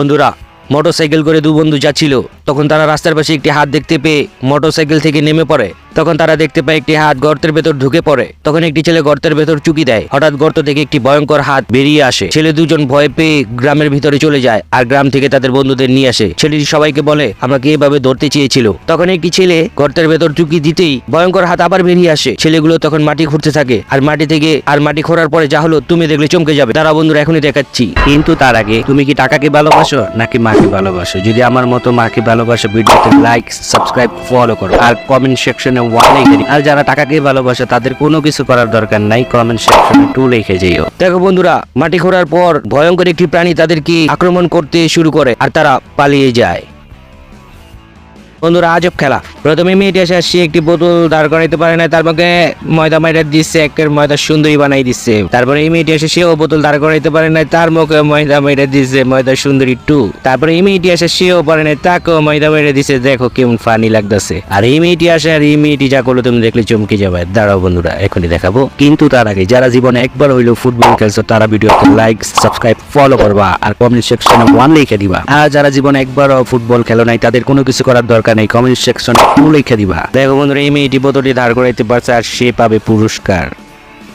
বন্ধুরা, মোটরসাইকেল করে দু বন্ধু যাচ্ছিল। তখন তারা রাস্তার পাশে একটি হাত দেখতে পেয়ে মোটরসাইকেল থেকে নেমে পড়ে। তখন তারা দেখতে পায় একটি হাত গর্তের ভেতর ঢুকে পড়ে। তখন একটি ছেলে গর্তের ভেতর চুকি দেয়। হঠাৎ গর্ত থেকে একটি ভয়ঙ্কর হাত বেরিয়ে আসে। ছেলে দুজন ভয় পেয়ে গ্রামের ভিতরে চলে যায় আর গ্রাম থেকে তাদের বন্ধুদের নিয়ে আসে। ছেলেটি সবাইকে বলে, আমাকে এভাবে ধরতে চেয়েছিল। তখন একটি ছেলে গর্তের ভেতর চুকি দিতেই ভয়ঙ্কর হাত আবার বেরিয়ে আসে। ছেলেগুলো তখন মাটি খুঁড়তে থাকে আর মাটি থেকে, আর মাটি খোঁড়ার পরে যা হলো, তুমি দেখলে চমকে যাবে। তারা বন্ধুরা, এখনই দেখাচ্ছি। কিন্তু তার আগে তুমি কি টাকাকে ভালোবাসো নাকি মাকে ভালোবাসো? যদি আমার মতো মাকে ভালোবাসো, ভিডিওতে লাইক সাবস্ক্রাইব ফলো করো। আর কমেন্ট সেকশনে ওয়ান। আর যারা টাকাকে ভালোবাসে, তাদের কোনো কিছু করার দরকার নাই কমেন্ট সেকশনে টু লিখে যেও। দেখো বন্ধুরা, মাটি খোঁড়ার পর ভয়ঙ্কর একটি প্রাণী তাদেরকে আক্রমণ করতে শুরু করে, আর তারা পালিয়ে যায়। বন্ধুরা, আজব খেলা। প্রথমে মেয়েটি এসে সে একটি বোতল দাঁড় করাইতে পারে না তার মধ্যে ময়দা মাইটা দিচ্ছে, একের ময়দা সুন্দরী বানাই দিচ্ছে। তারপরে এই মেয়েটি এসে সেও বোতল দাঁড় করাইতে পারে না তার মুখে ময়দা মাইটা দিচ্ছে, ময়দা সুন্দরী টু। তারপরে এই মেয়েটি এসে সেও পারে না তাকেও ময়দা মাইটা দিচ্ছে, দেখো কেমন ফানি লাগতেছে। আর এই মেয়েটি আসে, আর এই মেয়েটি যা করল তুমি দেখলে চমকে যাবে। দাঁড়াও বন্ধুরা, এখনই দেখাবো। কিন্তু তার আগে, যারা জীবনে একবার হইল ফুটবল খেলছো, তারা ভিডিওতে লাইক সাবস্ক্রাইব ফলো করবা, আর কমেন্ট সেকশনে ওয়ান লিখে দিবা। আর যারা জীবনে একবারও ফুটবল খেলো নাই, তাদের কোনো কিছু করার দরকার নেই কমেন্ট সেকশনে লিখে দিবা দেখো বন্ধুরা এই মেয়েটি বোতলটি ধার করাইতে পারছে আর সে পাবে পুরস্কার